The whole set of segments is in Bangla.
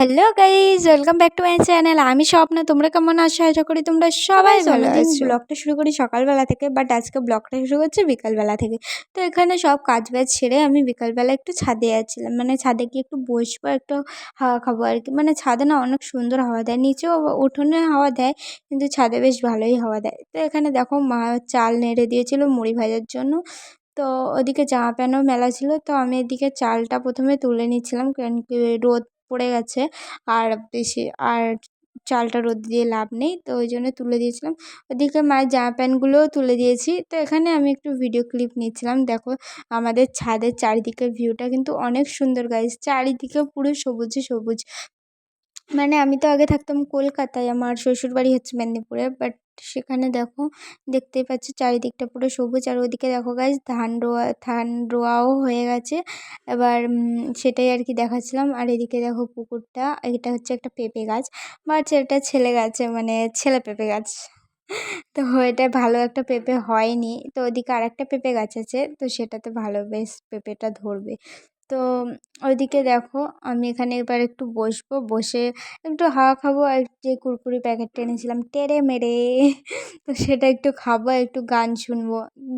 Hello guys welcome back to my channel আমি স্বপ্ন তোমরা কেমন আছো? আশা করি তোমরা সবাই ভালো আছো। ব্লগটা শুরু করি সকালবেলা থেকে বাট আজকে ব্লগটা শুরু করছি বিকালবেলা থেকে। তো এখানে সব কাজ বাজ ছেড়ে আমি বিকালবেলা একটু ছাদে যাচ্ছিলাম মানে ছাদে গিয়ে একটু বসবো একটু হাওয়া খাব আর কি। মানে ছাদে না অনেক সুন্দর হাওয়া দেয় নিচেও উঠোনে হাওয়া দেয় কিন্তু ছাদে বেশ ভালোই হাওয়া দেয়। তো এখানে দেখো মা চাল নেড়ে দিয়েছিল মুড়ি ভাজার জন্য। তো ওদিকে জামা প্যান্টও মেলা ছিল তো আমি এদিকে চালটা প্রথমে তুলে নিচ্ছিলাম কারণ কি রোদ পড়ে গেছে। আর বেশি, আর চালটা রোদ দিয়ে লাভ নেই, তো ওই জন্য তুলে দিয়েছিলাম। ওদিকে মায়ের জামা প্যান্টগুলোও তুলে দিয়েছি। তো এখানে আমি একটু ভিডিও ক্লিপ নিচ্ছিলাম। দেখো, আমাদের ছাদের চারিদিকের ভিউটা কিন্তু অনেক সুন্দর গাইজ চারিদিকে পুরো সবুজে সবুজ। মানে আমি তো আগে থাকতাম কলকাতায়, আমার শ্বশুরবাড়ি হচ্ছে মেদিনীপুরে বাট সেখানে দেখো দেখতেই পাচ্ছি চারিদিকটা পুরো সবুজ আর ওদিকে দেখো গাছ ধান রোয়া, ধান রোয়াও হয়ে গেছে। এবার সেটাই আর কি দেখাচ্ছিলাম। আর এদিকে দেখো পুকুরটা, এটা হচ্ছে একটা পেঁপে গাছ। বা এটা ছেলে গাছে মানে ছেলে পেঁপে গাছ। তো এটা ভালো একটা পেঁপে হয়নি। তো ওদিকে আর একটা পেঁপে গাছ আছে, তো সেটাতে ভালো বেশ পেঁপেটা ধরবে। তো ওইদিকে দেখো আমি এখানে এবার একটু বসবো। বসে একটু হাওয়া খাব আর যে কুরকুরি প্যাকেটটা এনেছিলাম টেরে মেরে। তো সেটা একটু খাব একটু গান শুনব।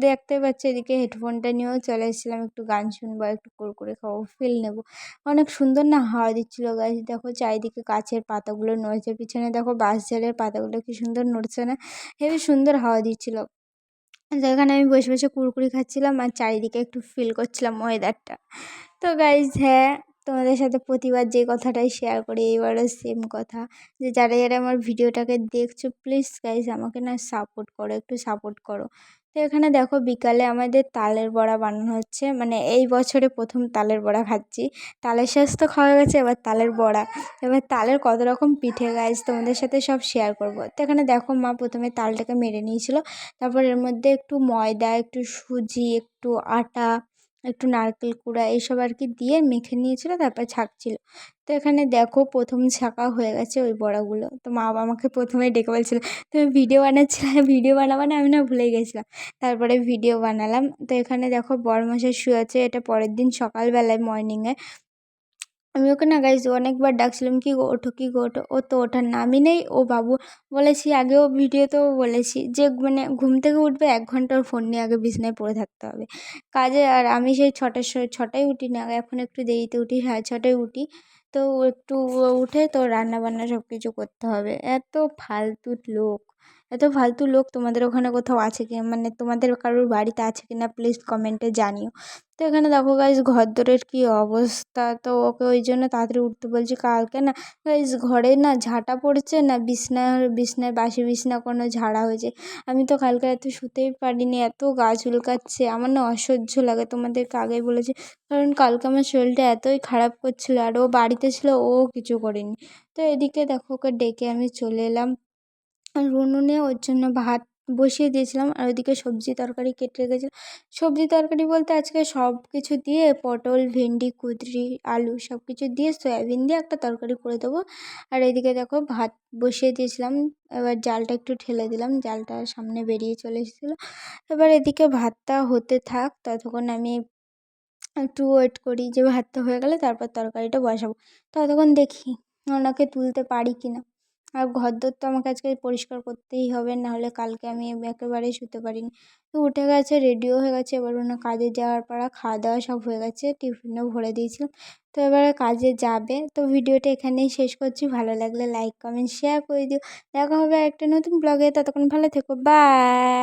দেখতে পাচ্ছি এদিকে হেডফোনটা নিয়েও চলে এসেছিলাম একটু গান শুনব একটু কুরকুরে খাব ফিল নেব। অনেক সুন্দর না হাওয়া দিচ্ছিল গাছ দেখো চারিদিকে গাছের পাতাগুলো নড়ছে, পিছনে দেখো বাঁশ ঝালের পাতাগুলো কি সুন্দর নড়ছে না? হেবি সুন্দর হাওয়া দিচ্ছিল। যেখানে আমি বসে বসে কুরকুরি খাচ্ছিলাম আর চারিদিকে একটু ফিল করছিলাম ওয়েদারটা তো গাইজ হ্যাঁ তোমাদের সাথে প্রতিবার যে কথাটাই শেয়ার করি এবারও সেম কথা। যে যারা যারা আমার ভিডিওটাকে দেখছ প্লিজ গাইজ আমাকে না সাপোর্ট করো, একটু সাপোর্ট করো। তো এখানে দেখো বিকালে আমাদের তালের বড়া বানানো হচ্ছে। মানে এই বছরে প্রথম তালের বড়া খাচ্ছি। তালের শাঁস তো খাওয়া গেছে, এবার তালের বড়া। এবার তালের কত রকম পিঠে গাছ তোমাদের সাথে সব শেয়ার করব। তো এখানে দেখো মা প্রথমে তালটাকে মেরে নিয়েছিল। তারপর এর মধ্যে একটু ময়দা, একটু সুজি, একটু আটা একটু নারকেল কুড়া এইসব আর কি দিয়ে মেখে নিয়েছিলো, তারপরে ছাঁকছিলো। তো এখানে দেখো প্রথম ছাঁকা হয়ে গেছে ওই বড়াগুলো। তো মা বাবা আমাকে প্রথমে ডেকে বলছিলো, তুমি ভিডিও বানাচ্ছিলে? ভিডিও বানাবানে আমি না ভুলে গেছিলাম। তারপরে ভিডিও বানালাম। তো এখানে দেখো বড় মাসের শুয়ে আছে, এটা পরের দিন সকালবেলায় মর্নিংয়ে আমি ওকে না গাইজ অনেকবার ডাকছিলাম, কি গো, ওঠো, কি গো, ওঠো। ও তো ওঠার নামই নেই। ও বাবু, বলেছি, আগেও ভিডিওতেও বলেছি যে মানে ঘুম থেকে উঠবে, এক ঘণ্টা ওর ফোন নিয়ে আগে বিছনায় পড়ে থাকতে হবে। কাজে আর আমি সেই ছটার সময়, ছটায় উঠি না, এখন একটু দেরিতে উঠি সাড়ে ছটায় উঠি। তো একটু উঠে তো রান্না বান্না সব কিছু করতে হবে। এত ফালতু লোক। এত ফালতু লোক তোমাদের ওখানে কোথাও আছে কি? মানে তোমাদের কারোর বাড়িতে আছে কি না প্লিজ কমেন্টে জানিও। তো এখানে দেখো গাইজ ঘরদোরের কী অবস্থা? তো ওকে ওই জন্য তাড়াতাড়ি উঠতে বলছি কালকে না গাইজ ঘরে না ঝাঁটা পড়ছে না বিছনা বিছনায় বাসি বিছনা কোনো ঝাড়া হয়েছে। আমি তো কালকে এত শুতেই পারিনি, এত গা চুলকাচ্ছে, আমার না অসহ্য লাগে তোমাদেরকে আগেই বলেছি। কারণ কালকে আমার শরীরটা এতই খারাপ করছিল আর ও বাড়িতে ছিল, ও কিছু করেনি। তো এদিকে দেখো ওকে ডেকে আমি চলে এলাম। উনুনে ওর জন্য ভাত বসিয়ে দিয়েছিলাম। আর ওইদিকে সবজি তরকারি কেটে রেখেছিলাম সবজি তরকারি বলতে আজকে সব কিছু দিয়ে পটল, ভেন্ডি, কুঁদরি, আলু সব কিছু দিয়ে সয়াবিন দিয়ে একটা তরকারি করে দেবো। আর এদিকে দেখো ভাত বসিয়ে দিয়েছিলাম। এবার জালটা একটু ঠেলে দিলাম। জালটা সামনে বেরিয়ে চলে এসেছিল। এবার এদিকে ভাতটা হতে থাক। ততক্ষণ আমি একটু ওয়েট করি যে ভাতটা হয়ে গেলে তারপর তরকারিটা বসাবো। ততক্ষণ দেখি ওনাকে তুলতে পারি কি না আর ঘরদোর তো আমাকে আজকে পরিষ্কার করতেই হবে নাহলে কালকে আমি একেবারেই শুতে পারিনি। তো উঠে গেছে রেডিও হয়ে গেছে, এবার ওনার কাজে যাওয়ার পাড়া খাওয়া দাওয়া সব হয়ে গেছে, টিফিনও ভরে দিয়েছিলাম। তো এবারে কাজে যাবে, তো ভিডিওটা এখানেই শেষ করছি, ভালো লাগলে লাইক কমেন্ট শেয়ার করে দিও। দেখা হবে একটা নতুন ব্লগে ততক্ষণ ভালো থেকো বাই